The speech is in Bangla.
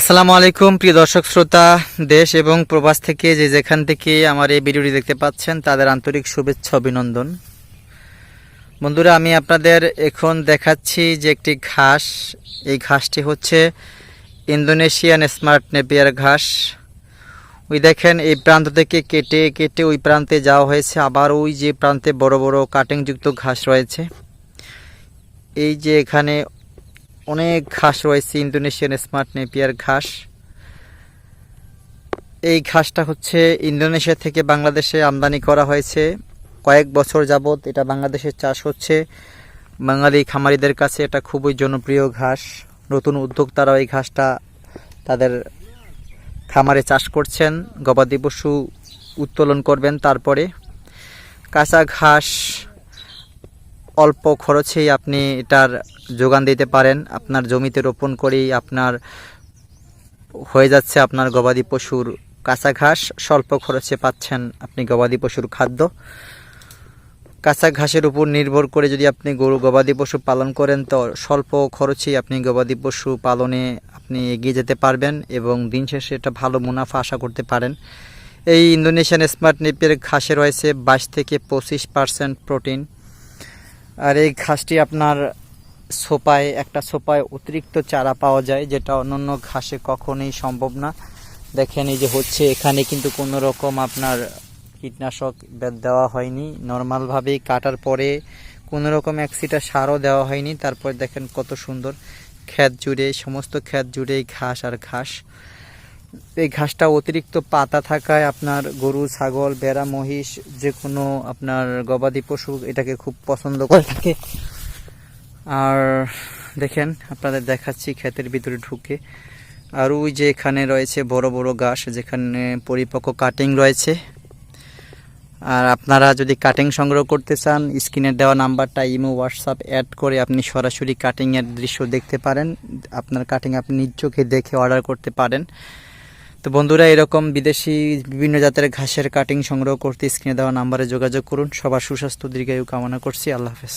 আসসালামু আলাইকুম, প্রিয় দর্শক শ্রোতা, দেশ এবং প্রবাস থেকে যে যেখান থেকে আমার এই ভিডিওটি দেখতে পাচ্ছেন, তাদের আন্তরিক শুভেচ্ছা, অভিনন্দন। বন্ধুরা, আমি আপনাদের এখন দেখাচ্ছি যে একটি ঘাস। এই ঘাসটি হচ্ছে ইন্দোনেশিয়ান স্মার্ট নেপিয়ার ঘাস। ওই দেখেন, এই প্রান্ত থেকে কেটে কেটে ওই প্রান্তে যাওয়া হয়েছে। আবার ওই যে প্রান্তে বড় বড় কাটিংযুক্ত ঘাস রয়েছে। এই যে এখানে অনেক ঘাস রয়েছে, ইন্দোনেশিয়ান স্মার্ট নেপিয়ার ঘাস। এই ঘাসটা হচ্ছে ইন্দোনেশিয়া থেকে বাংলাদেশে আমদানি করা হয়েছে। কয়েক বছর যাবৎ এটা বাংলাদেশে চাষ হচ্ছে। বাঙালি খামারিদের কাছে এটা খুবই জনপ্রিয় ঘাস। নতুন উদ্যোক্তারা এই ঘাসটা তাদের খামারে চাষ করছেন। গবাদি পশু উত্তোলন করবেন তারপরে। কাঁচা ঘাস অল্প খরচেই আপনি এটার যোগান দিতে পারেন। আপনার জমিতে রোপণ করেই আপনার হয়ে যাচ্ছে আপনার গবাদি পশুর কাঁচা ঘাস স্বল্প খরচে পাচ্ছেন আপনি গবাদি পশুর খাদ্য। কাঁচা ঘাসের উপর নির্ভর করে যদি আপনি গরু, গবাদি পশু পালন করেন, তো স্বল্প খরচেই আপনি গবাদি পশু পালনে আপনি এগিয়ে যেতে পারবেন এবং দিন শেষে এটা ভালো মুনাফা আশা করতে পারেন। এই ইন্দোনেশিয়ান স্মার্ট নেপের ঘাসে রয়েছে বাইশ থেকে পঁচিশ পার্সেন্ট প্রোটিন। আর এই ঘাসটি আপনার সোপায়, একটা সোপায় অতিরিক্ত চারা পাওয়া যায়, যেটা অন্যান্য ঘাসে কখনোই সম্ভব না। দেখেন এই যে হচ্ছে, এখানে কিন্তু কোনো রকম আপনার কীটনাশক দেওয়া হয়নি। নর্মালভাবেই কাটার পরে কোনো রকম একসিটা সারও দেওয়া হয়নি। তারপর দেখেন কত সুন্দর ক্ষেত জুড়ে, সমস্ত ক্ষেত জুড়ে ঘাস আর ঘাস। এই ঘাসটা অতিরিক্ত পাতা থাকায় আপনার গরু, ছাগল বেড়া মহিষ যে কোনো আপনার গবাদি পশু এটাকে খুব পছন্দ করে থাকে। আর দেখেন, আপনাদের দেখাচ্ছি ক্ষেতের ভিতরে ঢুকে। আর ওই যে এখানে রয়েছে বড় বড় ঘাস, যেখানে পরিপক্ক কাটিং রয়েছে। আর আপনারা যদি কাটিং সংগ্রহ করতে চান, স্ক্রিনে দেওয়া নাম্বারটা ইমো, হোয়াটসঅ্যাপ অ্যাড করে আপনি সরাসরি কাটিংয়ের দৃশ্য দেখতে পারেন। আপনার কাটিং আপনি নিজ চোখে দেখে অর্ডার করতে পারেন। তো বন্ধুরা, এরকম বিদেশি বিভিন্ন জাতের ঘাসের কাটিং সংগ্রহ করতে স্ক্রিনে দেওয়া নাম্বারে যোগাযোগ করুন। সবার সুস্বাস্থ্য, দীর্ঘায়ু কামনা করছি। আল্লাহ হাফেজ।